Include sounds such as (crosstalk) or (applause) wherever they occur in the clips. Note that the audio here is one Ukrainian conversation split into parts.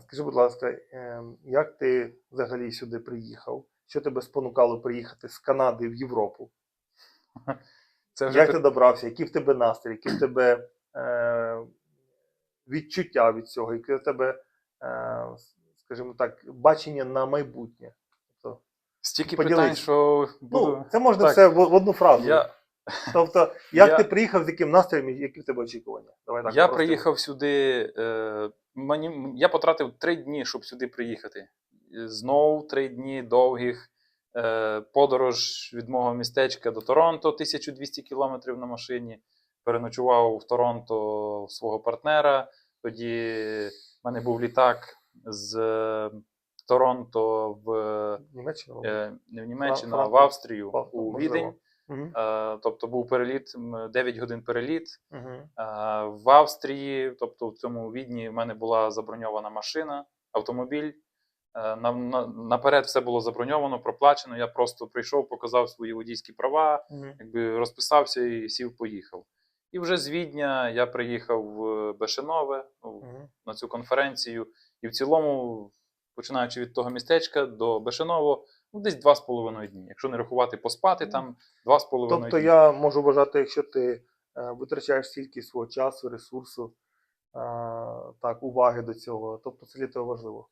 Скажи, будь ласка, е, як ти взагалі сюди приїхав? Що тебе спонукало приїхати з Канади в Європу? (laughs) Це вже Як ти добрався? Який в тебе настрій, які в тебе е, відчуття від цього, яке в тебе, е, скажімо так, бачення на майбутнє? Тобто, стільки поділись. питань, що буду. ну, це можна Так. все в, в одну фразу. я, Тобто, (laughs) як Я- ти приїхав, з яким настроєм, і які в тебе очікування? Давай так. я приїхав сюди. Е, мені, я потратив три дні, щоб сюди приїхати. Е, Знов три дні довгих. Е, подорож від мого містечка до Торонто, 1200 кілометрів на машині. Переночував в Торонто свого партнера. Тоді в мене був літак з е, Торонто в Німеччина? е, не в Німеччину, а в Австрію, Франкфурт, у можливо. Угу. Тобто був переліт, 9 годин переліт. Угу. В Австрії, тобто в цьому відні, в мене була заброньована машина, автомобіль. Е, на- на- Наперед все було заброньовано, проплачено. Я просто прийшов, показав свої водійські права, Угу. якби розписався і сів, поїхав. І вже з Відня я приїхав в Бешенове Угу. на цю конференцію. І в цілому, починаючи від того містечка до Бешеново, ну десь два з половиною дні. Якщо не рахувати поспати, там два з половиною Тобто дні. я можу вважати, якщо ти е, витрачаєш стільки свого часу, ресурсу, е, так, уваги до цього, тобто це для тебе важливо.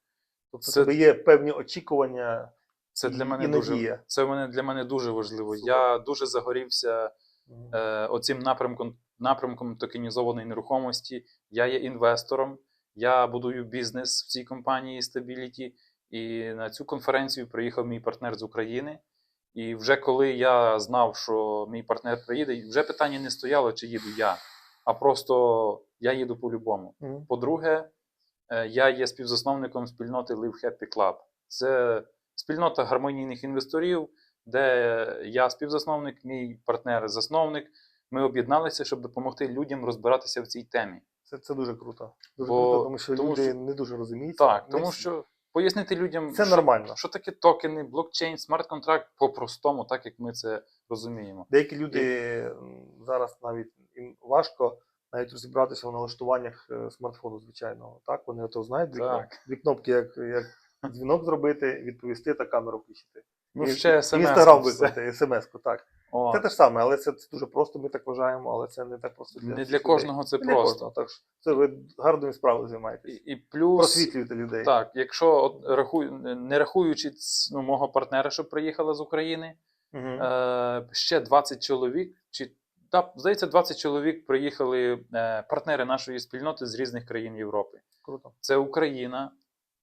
Тобто Це- тебе є певні очікування. Це для мене і дуже це мене для мене дуже важливо. Супер. Я дуже загорівся е, оцим напрямком напрямком токенізованої нерухомості. Я є інвестором, я будую бізнес в цій компанії Stability. І на цю конференцію приїхав мій партнер з України. І вже коли я знав, що мій партнер приїде, вже питання не стояло, чи їду я, а просто я їду по-любому. Мгм. По-друге, е, я є співзасновником спільноти Live Happy Club. Це спільнота гармонійних інвесторів, де я співзасновник, мій партнер засновник. Ми об'єдналися, щоб допомогти людям розбиратися в цій темі. Це, це дуже круто. Дуже Бо- круто, тому що тому люди що- не дуже розуміють. Так, тому що пояснити людям, це що, нормально. що таке токени, блокчейн, смарт-контракт по-простому, так як ми це розуміємо. Деякі люди І... зараз навіть їм важко навіть розібратися в налаштуваннях е, смартфону звичайного. Так, вони то знають дві, Так. дві кнопки, як, як дзвінок зробити, відповісти та камеру включити. Ну, І- ще смс. Інстаграм викликати, смс-ку, так. О, Це те ж саме, але це, дуже просто, ми так вважаємо, але це не так просто для не для кожного це Не для просто. кожного, так що це ви гарною справою займаєтесь. і плюс Просвітлюєте людей. Так, якщо от рахую, не рахуючи ну, мого партнера, що приїхала з України, Мгм. е, ще 20 чоловік, чи та, здається, 20 чоловік приїхали е, партнери нашої спільноти з різних країн Європи. Круто. Це Україна.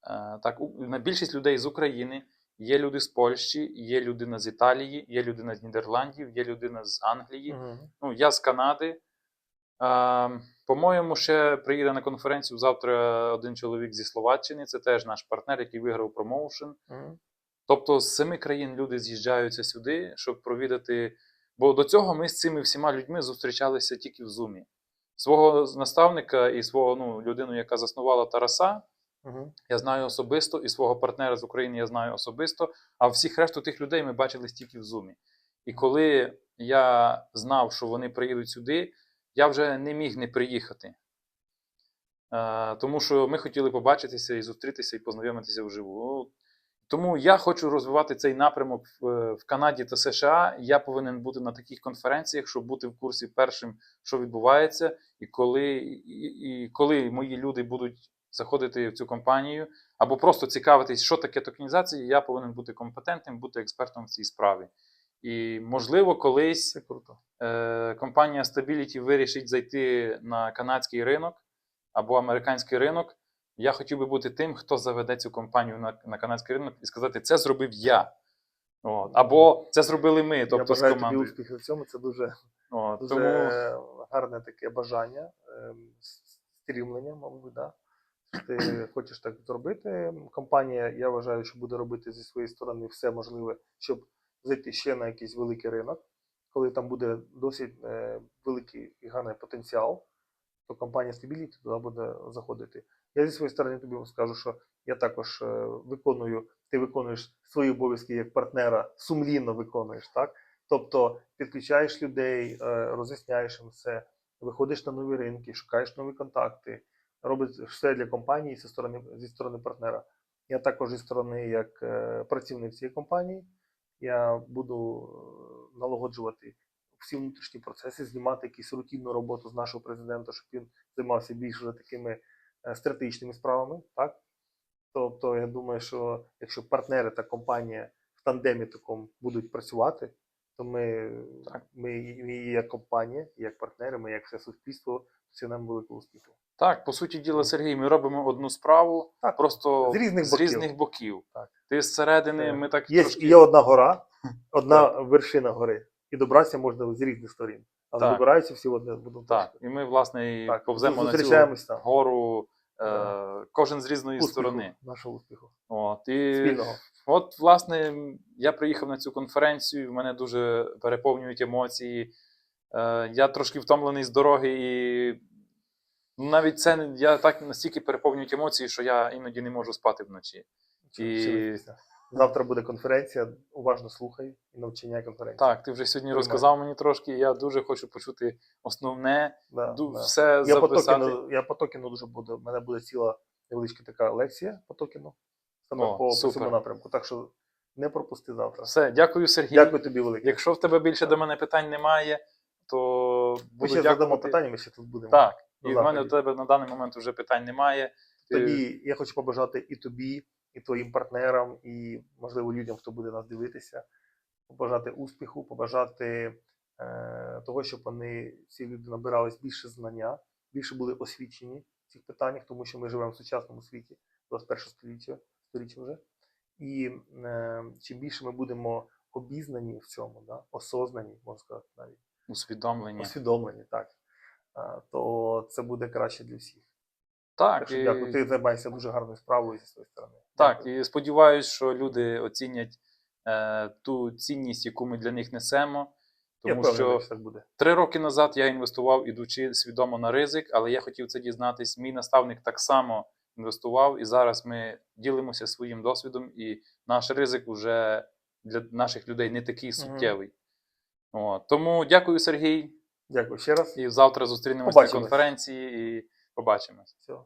Е, так, у- на більшість людей з України. Є люди з Польщі, є людина з Італії, є людина з Нідерландів, є людина з Англії. Мгм. Ну, я з Канади. Е, по-моєму, ще приїде на конференцію завтра один чоловік зі Словаччини. Це теж наш партнер, який виграв промоушен. Мгм. Тобто з семи країн люди з'їжджаються сюди, щоб провідати. Бо до цього ми з цими всіма людьми зустрічалися тільки в Зумі. Свого наставника і свого ну, людину, яка заснувала Тараса, Я знаю особисто, і свого партнера з України я знаю особисто. А всіх решту тих людей ми бачили тільки в Зумі. І коли я знав, що вони приїдуть сюди, я вже не міг не приїхати. Е, тому що ми хотіли побачитися і зустрітися і познайомитися вживу. Тому я хочу розвивати цей напрямок в, в Канаді та США. Я повинен бути на таких конференціях, щоб бути в курсі першим, що відбувається, і коли, і, і коли мої люди будуть заходити в цю компанію, або просто цікавитись, що таке токенізація, я повинен бути компетентним, бути експертом в цій справі. І можливо, колись Це круто. е, компанія Stability вирішить зайти на канадський ринок або американський ринок. Я хотів би бути тим, хто заведе цю компанію на, на канадський ринок і сказати, це зробив я. От. Або це зробили ми, Я тобто з бажаю тобі успіхів в цьому. Це дуже, От, дуже тому гарне таке бажання, ем, стрімлення, мабуть, да? ти хочеш так зробити. Компанія, я вважаю, що буде робити зі своєї сторони все можливе, щоб зайти ще на якийсь великий ринок. Коли там буде досить е, великий і гарний потенціал, то компанія Stability туди буде заходити. Я зі своєї сторони тобі скажу, що я також е, виконую, ти виконуєш свої обов'язки як партнера, сумлінно виконуєш, так? Тобто підключаєш людей, е, роз'ясняєш їм все, виходиш на нові ринки, шукаєш нові контакти, робить все для компанії зі сторони, зі сторони партнера. Я також зі сторони як е, працівник цієї компанії. Я буду налагоджувати всі внутрішні процеси, знімати якусь рутинну роботу з нашого президента, щоб він займався більш вже такими стратегічними справами. Так? Тобто, я думаю, що якщо партнери та компанія в тандемі такому будуть працювати, то ми, Так. ми, і- як компанія, і як партнери, ми як все суспільство, це нам великого успіху. Так, по суті діла, Сергій, ми робимо одну справу Так, просто з різних з боків. різних боків. Так. Ти зсередини, Це ми так Є, трошки... є одна гора, одна вершина гори, і добратися можна з різних сторін. Але Так. добираються всі в одне в одну Так, точку. і ми, власне, і Так, повземо на цю зустрічаємось там. гору, е, Да. кожен з різної Успіху, сторони. Нашого успіху. От, і Спільного. От, власне, я приїхав на цю конференцію, в мене дуже переповнюють емоції. Е, я трошки втомлений з дороги, і навіть це не- я так настільки переповнюють емоції, що я іноді не можу спати вночі. І-. Завтра буде конференція, уважно слухай і навчання конференції. Так, ти вже сьогодні розказав мені трошки, я дуже хочу почути основне, Да, ду- да. все Я по, записати. токену, я по токену дуже буду. У мене буде ціла невеличка така лекція по токену. Саме О, по, по цьому напрямку. Так що не пропусти завтра. Все, дякую, Сергій. Дякую тобі велике. Якщо в тебе більше до мене питань немає, то Ми ще задамо питання, ми ще тут будемо. Так, і в мене до тебе на даний момент вже питань немає. Тобі я хочу побажати і тобі, і твоїм партнерам, і можливо людям, хто буде нас дивитися, побажати успіху, побажати е, того, щоб вони ці люди набирались більше знання, більше були освічені в цих питаннях, тому що ми живемо в сучасному світі, 21 століття, століття вже. І е, чим більше ми будемо обізнані в цьому, да, осознані, можна сказати, навіть усвідомлення. усвідомлені, так, е, то це буде краще для всіх. Так, Так і, дякую. Ти займаєшся дуже гарною справою зі своєї сторони. так, Дякую. і сподіваюся, що люди оцінять е, ту цінність, яку ми для них несемо. Тому впевнений, що буде. три роки назад я інвестував, ідучи свідомо на ризик, але я хотів це дізнатись. Мій наставник так само інвестував, і зараз ми ділимося своїм досвідом, і наш ризик вже для наших людей не такий суттєвий. От. Тому дякую, Сергій. Дякую ще раз. І завтра зустрінемося на конференції і побачимось. Все.